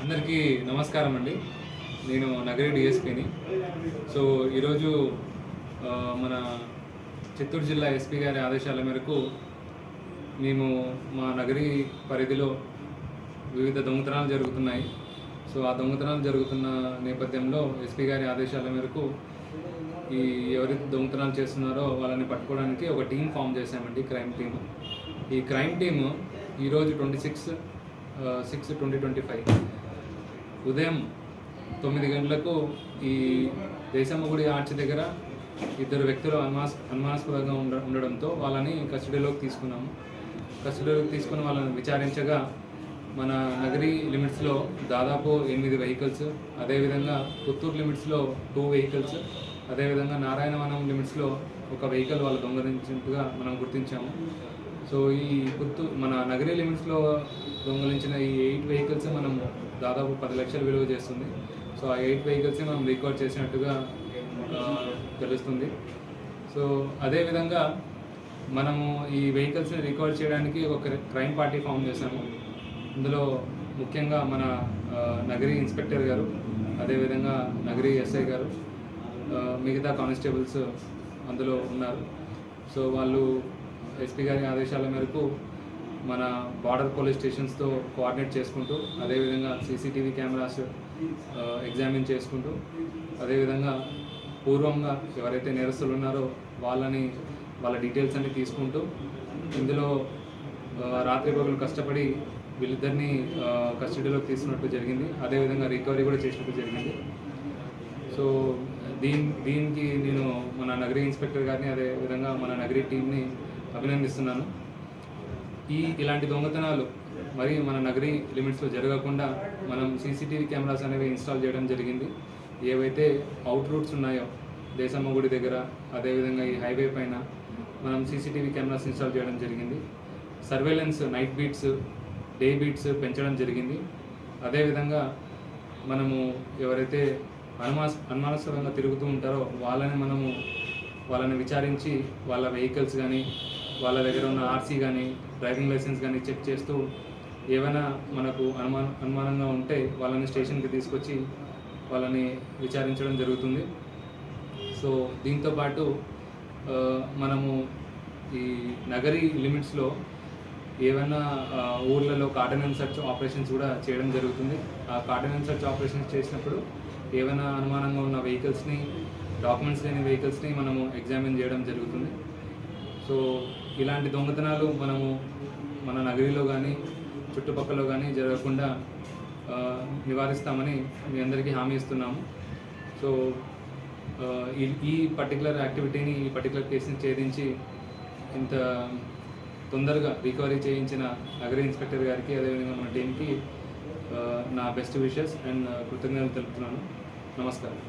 అందరికీ నమస్కారం అండి. నేను నగరి డిఎస్పీని సో ఈరోజు మన చిత్తూరు జిల్లా ఎస్పీ గారి ఆదేశాల మేరకు మేము మా నగరి పరిధిలో వివిధ దొంగతనాలు జరుగుతున్నాయి. సో ఆ దొంగతనాలు జరుగుతున్న నేపథ్యంలో ఎస్పీ గారి ఆదేశాల మేరకు ఈ ఎవరైతే దొంగతనాలు చేస్తున్నారో వాళ్ళని పట్టుకోవడానికి ఒక టీం ఫామ్ చేశామండి క్రైమ్ టీమ్. ఈ క్రైమ్ టీమ్ ఈరోజు twenty six six twenty twenty five. ఉదయం తొమ్మిది గంటలకు ఈ దేశమ్మ గుడి ఆర్చ్ దగ్గర ఇద్దరు వ్యక్తులు అనుమాస్ అనుమానాస్పదంగా ఉండ ఉండడంతో వాళ్ళని కస్టడీలోకి తీసుకున్నాము. కస్టడీలోకి తీసుకుని వాళ్ళని విచారించగా మన నగరి లిమిట్స్లో దాదాపు ఎనిమిది వెహికల్స్ అదేవిధంగా పుత్తూరు లిమిట్స్లో టూ వెహికల్స్ అదేవిధంగా నారాయణవనం లిమిట్స్లో ఒక వెహికల్ వాళ్ళు దొంగలించినట్టుగా మనం గుర్తించాము. సో ఈ పుత్తూరు మన నగరి లిమిట్స్లో దొంగలించిన ఈ ఎయిట్ వెహికల్స్ మనం దాదాపు పది లక్షలు విలువ చేస్తుంది. సో ఆ ఎయిట్ వెహికల్స్ మనం రికార్డ్ చేసినట్టుగా తెలుస్తుంది. సో అదేవిధంగా మనము ఈ వెహికల్స్ని రికార్డ్ చేయడానికి ఒక క్రైమ్ పార్టీ ఫామ్ చేశాము. ఇందులో ముఖ్యంగా మన నగరి ఇన్స్పెక్టర్ గారు అదేవిధంగా నగరి ఎస్ఐ గారు మిగతా కానిస్టేబుల్స్ అందులో ఉన్నారు. సో వాళ్ళు ఎస్పీ గారి ఆదేశాల మేరకు మన బార్డర్ పోలీస్ స్టేషన్స్తో కోఆర్డినేట్ చేసుకుంటూ అదేవిధంగా సీసీటీవీ కెమెరాస్ ఎగ్జామిన్ చేసుకుంటూ అదేవిధంగా పూర్వంగా ఎవరైతే నేరస్తులు ఉన్నారో వాళ్ళని వాళ్ళ డీటెయిల్స్ అన్ని తీసుకుంటూ ఇందులో రాత్రి పగలు కష్టపడి వీళ్ళిద్దరిని కస్టడీలోకి తీసుకున్నట్టు జరిగింది. అదేవిధంగా రికవరీ కూడా చేసినట్టు జరిగింది. సో దీని దీనికి నేను మన నగరీ ఇన్స్పెక్టర్ గారిని అదే విధంగా మన నగరి టీంని అభినందిస్తున్నాను. ఈ ఇలాంటి దొంగతనాలు మరి మన నగరి లిమిట్స్లో జరగకుండా మనం సీసీటీవీ కెమెరాస్ అనేవి ఇన్స్టాల్ చేయడం జరిగింది. ఏవైతే అవుట్ రూట్స్ ఉన్నాయో దేశమ్మ గుడి దగ్గర అదేవిధంగా ఈ హైవే పైన మనం సీసీటీవీ కెమెరాస్ ఇన్స్టాల్ చేయడం జరిగింది. Surveillance night beats day beats పెంచడం జరిగింది. అదేవిధంగా మనము ఎవరైతే అనుమాస్ అనుమానస్పదంగా తిరుగుతూ ఉంటారో వాళ్ళని మనము వాళ్ళని విచారించి వాళ్ళ వెహికల్స్ కానీ వాళ్ళ దగ్గర ఉన్న ఆర్సీ కానీ డ్రైవింగ్ లైసెన్స్ కానీ చెక్ చేస్తూ ఏమైనా మనకు అనుమాన అనుమానంగా ఉంటే వాళ్ళని స్టేషన్కి తీసుకొచ్చి వాళ్ళని విచారించడం జరుగుతుంది. సో దీంతో పాటు మనము ఈ నగరి లిమిట్స్లో ఏమైనా ఊర్లలో కార్డన్ అండ్ సర్చ్ ఆపరేషన్స్ కూడా చేయడం జరుగుతుంది. ఆ కార్డన్ అండ్ సర్చ్ ఆపరేషన్స్ చేసినప్పుడు ఏమైనా అనుమానంగా ఉన్న వెహికల్స్ని డాక్యుమెంట్స్ లేని వెహికల్స్ని మనము ఎగ్జామిన్ చేయడం జరుగుతుంది. సో ఇలాంటి దొంగతనాలు మనము మన నగరిలో కానీ చుట్టుపక్కల కానీ జరగకుండా నివారిస్తామని మీ అందరికీ హామీ ఇస్తున్నాము. సో ఈ ఈ పర్టికులర్ యాక్టివిటీని ఈ పర్టికులర్ కేసుని ఛేదించి ఇంత తొందరగా రికవరీ చేయించిన నగర ఇన్స్పెక్టర్ గారికి అదేవిధంగా మన టీంకి నా బెస్ట్ విషెస్ అండ్ కృతజ్ఞతలు తెలుపుతున్నాను. నమస్కారం.